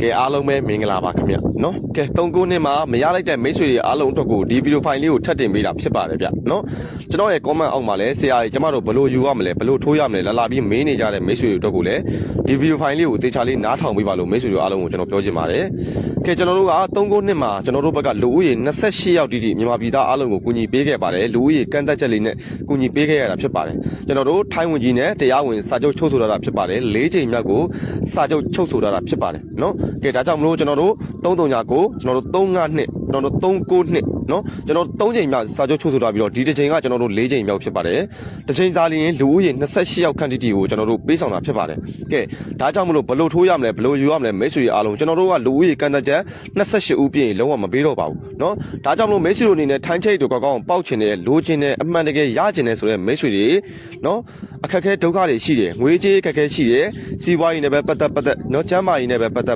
ကဲအားလုံးပဲမင်္ဂလာပါခင်ဗျနော်ကဲ3ခုနှစ်မှာမရလိုက်တဲ့မိတ်ဆွေတွေအားလုံးအတွက်ကိုဒီဗီဒီယိုဖိုင်လေးကိုထပ်တင်ပေးတာဖြစ်ပါတယ်ဗျနော်ကျွန်တော်ရဲ့ comment အောက်မှာလည်းဆရာကြီးကျမတို့ဘယ်လိုယူရမလဲဘယ်လိုထိုးရမလဲလာလာပြီးမေးနေကြတဲ့မိတ်ဆွေတွေအတွက်ကိုလည်းဒီဗီဒီယိုဖိုင်လေးကိုသေချာလေးနားထောင်ပေးပါလို့မိတ်ဆွေတွေအားလုံးကိုကျွန်တော်ပြောချင်ပါတယ်ကဲကျွန်တော်တို့က3ခုနှစ်မှာကျွန်တော်တို့ဘက်ကလူဦးရေ28ယောက်တိတိမြန်မာပြည်သားအားလုံးကိုကူညီပေးခဲ့ပါတယ်လူဦးရေကန့်သက်ချက်လေးနဲ့ကူညီပေးခဲ့ရတာဖြစ်ပါတယ်ကျွန်တော်တို့ထိုင်းဝင်ကြီးနဲ့တရားဝင်စာချုပ်ချုပ်ဆိုတာဖြစ်ပါတယ်၄ချိန်မြောက်ကိုစာချုပ်ချုပ်ဆိုတာဖြစ်ပါတယ်နော်ကဲဒါကြောင့်မလို့ကျွန်တော်တို့339ကိုကျွန်တော်တို့35နှစ်ကျွန်တော်တို့39နှစ်နော်ကျွန်တော်3ချိန်မြောက်စာချုပ်ချုပ်ဆိုတာပြီးတော့ဒီတစ်ချိန်ကကျွန်တော်တို့4ချိန်မြောက်ဖြစ်ပါတယ်တစ်ချိန်စားလျင်လူဦးရေ28ယောက်ခန့်တိတိကိုကျွန်တော်တို့ပေးဆောင်တာဖြစ်ပါတယ်ကဲဒါကြောင့်မလို့ဘယ်လိုထိုးရမလဲဘယ်လိုယူရမလဲမိတ်ဆွေအားလုံးကျွန်တော်တို့ကလူဦးရေကန့်သက်ချက်28ဦးပြည့်ရင်လုံးဝမပေးတော့ပါဘူးနော်ဒါကြောင့်မလို့မိတ်ဆွေတို့အနေနဲ့ထိုင်းချိတ်တို့ကောက်ကောင်းပေါက်ချင်တယ်လိုချင်တယ်အမှန်တကယ်ရချင်တယ်ဆိုတဲ့မိတ်ဆွေတွေနော်အခက်အခဲဒုက္ခတွေရှိတယ်ငွေကြေးအခက်အခဲရှိတယ်စီးပွားရေးနဲ့ပဲပတ်သက်ပတ်သက်နော်ကျန်းမာရေးနဲ့ပဲပတ်သက်